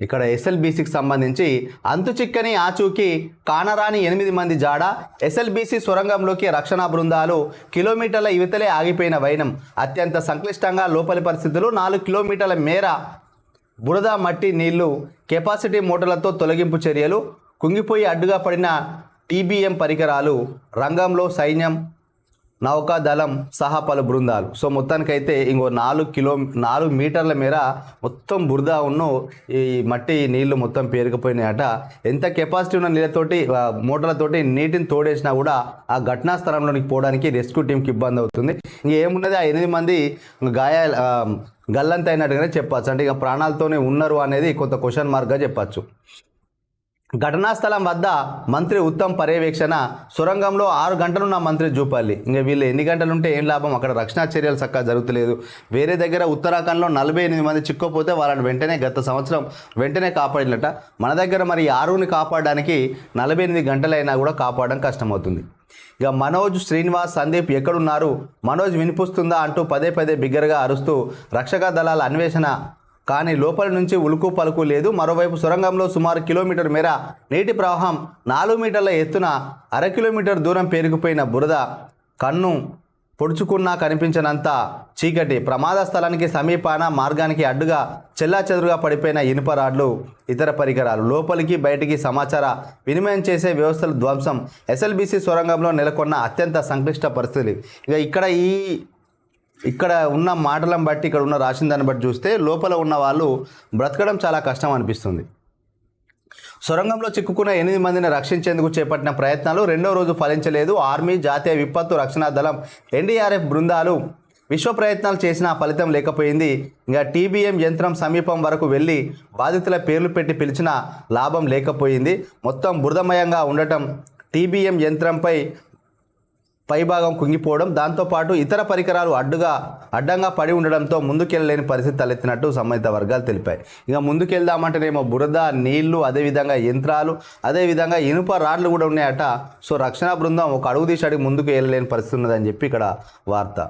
ఇక్కడ ఎస్ఎల్బీసీకి సంబంధించి అంతు చిక్కని ఆచూకీ కానరాని ఎనిమిది మంది జాడ ఎస్ఎల్బీసీ సొరంగంలోకి రక్షణ బృందాలు కిలోమీటర్ల యువతలే ఆగిపోయిన వైనం. అత్యంత సంక్లిష్టంగా లోపలి పరిస్థితులు నాలుగు కిలోమీటర్ల మేర బురద మట్టి నీళ్ళు కెపాసిటీ మోటార్లతో తొలగింపు చర్యలు కుంగిపోయి అడ్డుగా పడిన టీబీఎం పరికరాలు రంగంలో సైన్యం నౌకాదళం సహా పలు బృందాలు. సో మొత్తానికైతే ఇంకో నాలుగు కిలో నాలుగు మీటర్ల మేర మొత్తం బురద ఉన్న ఈ మట్టి నీళ్ళు మొత్తం పేరుకుపోయినాయట. ఎంత కెపాసిటీ ఉన్న నీళ్ళతోటి మోటార్లతోటి నీటిని తోడేసినా కూడా ఆ ఘటనా స్థలంలోనికి పోవడానికి రెస్క్యూ టీంకి ఇబ్బంది అవుతుంది. ఇంకేమున్నది ఆ ఎనిమిది మంది గాయాల ఆ, గల్లంత అయినట్టుగానే చెప్పచ్చు. అంటే ఇక ప్రాణాలతోనే ఉన్నారు అనేది కొంత క్వశ్చన్ మార్క్గా చెప్పచ్చు. ఘటనా స్థలం వద్ద మంత్రి ఉత్తమ్ పర్యవేక్షణ సొరంగంలో ఆరు గంటలున్న మంత్రి జూపల్లి. ఇంకా వీళ్ళు ఎన్ని గంటలు ఉంటే ఏం లాభం? అక్కడ రక్షణ చర్యలు చక్కగా జరుగుతలేదు. వేరే దగ్గర ఉత్తరాఖండ్లో నలభై ఎనిమిది మంది చిక్కుపోతే వాళ్ళని వెంటనే గత సంవత్సరం వెంటనే కాపాడినట. మన దగ్గర మరి ఆరుని కాపాడడానికి నలభై ఎనిమిది గంటలైనా కూడా కాపాడడం కష్టమవుతుంది. ఇక మనోజ్ శ్రీనివాస్ సందీప్ ఎక్కడున్నారు? మనోజ్ వినిపిస్తుందా అంటూ పదే పదే బిగ్గరగా అరుస్తూ రక్షక దళాల అన్వేషణ కానీ లోపల నుంచి ఉలుకు పలుకు లేదు. మరోవైపు సొరంగంలో సుమారు కిలోమీటర్ మేర నీటి ప్రవాహం నాలుగు మీటర్ల ఎత్తున అర కిలోమీటర్ దూరం పేరుకుపోయిన బురద కన్ను పొడుచుకున్నా కనిపించనంత చీకటి. ప్రమాద స్థలానికి సమీపాన మార్గానికి అడ్డుగా చెల్లాచెదురుగా పడిపోయిన ఇనుప రాడ్లు ఇతర పరికరాలు. లోపలికి బయటికి సమాచార వినిమయం చేసే వ్యవస్థల ధ్వంసం. ఎస్ఎల్బీసీ సొరంగంలో నెలకొన్న అత్యంత సంక్లిష్ట పరిస్థితి ఇక ఇక్కడ ఈ ఇక్కడ ఉన్న మాటలను బట్టి ఇక్కడ ఉన్న రాసిన దాన్ని బట్టి చూస్తే లోపల ఉన్న వాళ్ళు బ్రతకడం చాలా కష్టం అనిపిస్తుంది. సొరంగంలో చిక్కుకున్న ఎనిమిది మందిని రక్షించేందుకు చేపట్టిన ప్రయత్నాలు రెండో రోజు ఫలించలేదు. ఆర్మీ జాతీయ విపత్తు రక్షణ దళం ఎన్డీఆర్ఎఫ్ బృందాలు విశ్వ ప్రయత్నాలు చేసినా ఫలితం లేకపోయింది. ఇంకా టీబీఎం యంత్రం సమీపం వరకు వెళ్ళి బాధితుల పేర్లు పెట్టి పిలిచినా లాభం లేకపోయింది. మొత్తం బురదమయంగా ఉండటం టీబీఎం యంత్రంపై పైభాగం కుంగిపోవడం దాంతోపాటు ఇతర పరికరాలు అడ్డుగా అడ్డంగా పడి ఉండడంతో ముందుకెళ్ళలేని పరిస్థితి తలెత్తినట్టు సంబంధిత వర్గాలు తెలిపాయి. ఇక ముందుకెళ్దామంటేనేమో బురద నీళ్ళు అదేవిధంగా యంత్రాలు అదేవిధంగా ఇనుప రాడ్లు కూడా ఉన్నాయట. సో రక్షణ బృందం ఒక అడుగు తీసి అడిగి ముందుకు వెళ్ళలేని పరిస్థితి ఉన్నదని చెప్పి ఇక్కడ వార్త.